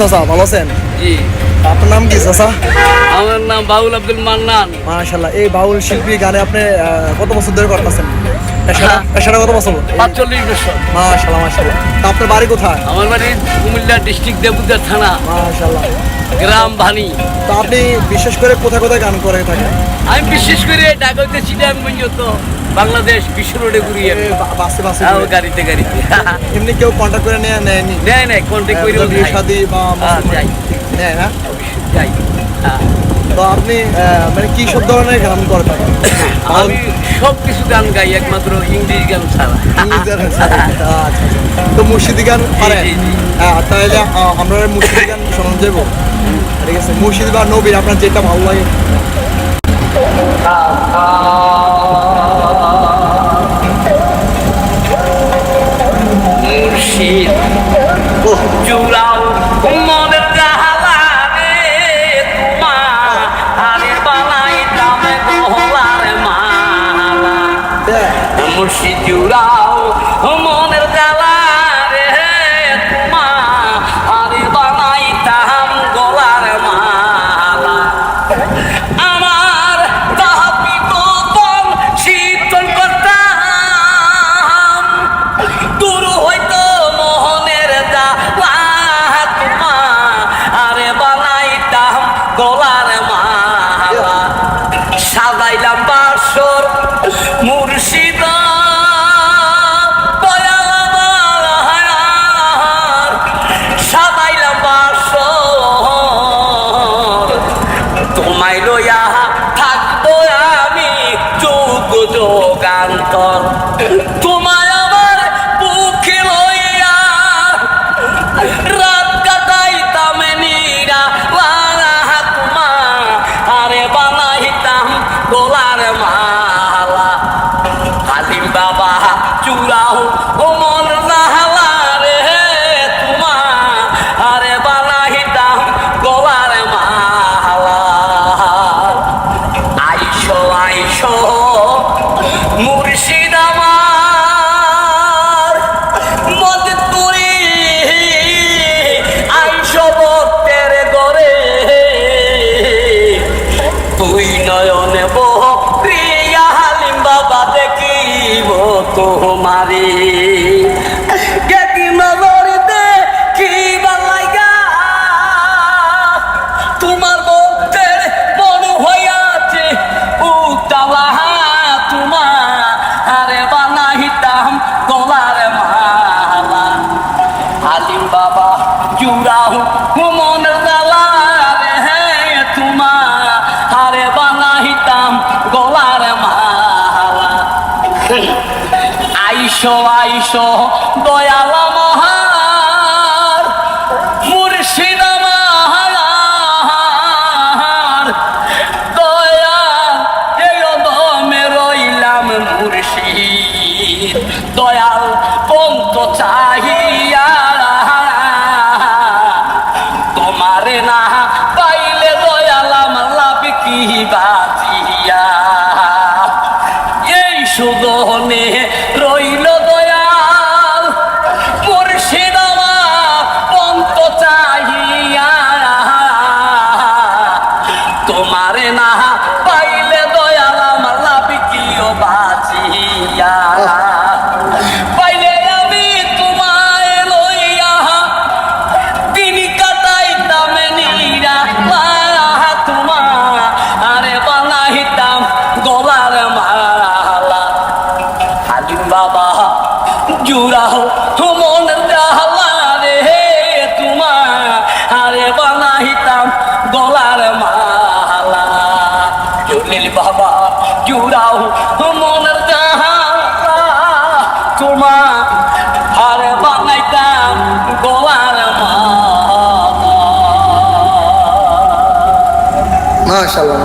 চাচা ভালো আছেন? জি। আপনার নাম কি চাচা? আমার নাম বাউল আব্দুল মান্নান। এই বাউল শিল্পী গানে আপনি কত বছর ধরে করতেছেন? পেশাটা পেশাটা কত বছর? পাঁচচল্লিশ বছর। মাশাল্লাহ মাশাল্লাহ আপনার বাড়ি কোথায়? আমার বাড়ি কুমিল্লা ডিস্ট্রিক্ট থানা। গ্রাম ভানি। তো আপনি বিশেষ করে কোথায় কোথায় গান করে থাকেন? আমি বিশেষ করে ঢাকাতে পর্যন্ত বাংলাদেশ বিশ্ব রোডে ঘুরিয়ে বাসে বাসে ঘুরে। গাড়িতে গাড়িতে। এমনি কেউ কন্ট্যাক্ট করে নিয়ে নেয়নি নেয় নেয় কন্ট্যাক্ট করে বিয়ে শাদী বা যাই। নেয় না? যাই। তো আপনি মানে কি সব ধরনের গান করে থাকেন? আমি সব কিছু গান গাই একমাত্র ইংলিশ গান ছাড়া। আচ্ছা, আচ্ছা। তো মুর্শিদি গান পারেন? তাহলে আমরা মুর্শিদি গান শোনান যাব ঠিক আছে মুর্শিদি বা নবীর আপনার যেটা ভালো লাগে। মুর্শিদ জুড়াও মনের জালারে বাবা, চূড়াও ও মন নাহালা রে তোমা। আরে বানাইতাম গোলার মালা আইসো আইসো মুর্শিদ আমার মদ তুরি, আইসো ভক্তের গরে তুই নয়নে বক্রিয়া তোমারে আইসো আইসো, দয়ালা মহার মুর্শিদ দয়াল এই অদমে রইলাম মুর্শিদ। দয়াল পন্ত চাহিয়া। তোমারে না পাইলে বাজিয়া। এই সুগনে হালিম বাবা, জুড়াও মন ডালা রে তোমা আরে বানাইতাম গলার মালা। জলিল বাবা, জুড়াও মনের ডালা তোমা আরে বানাইতাম গলার মালা। মাশাল্লাহ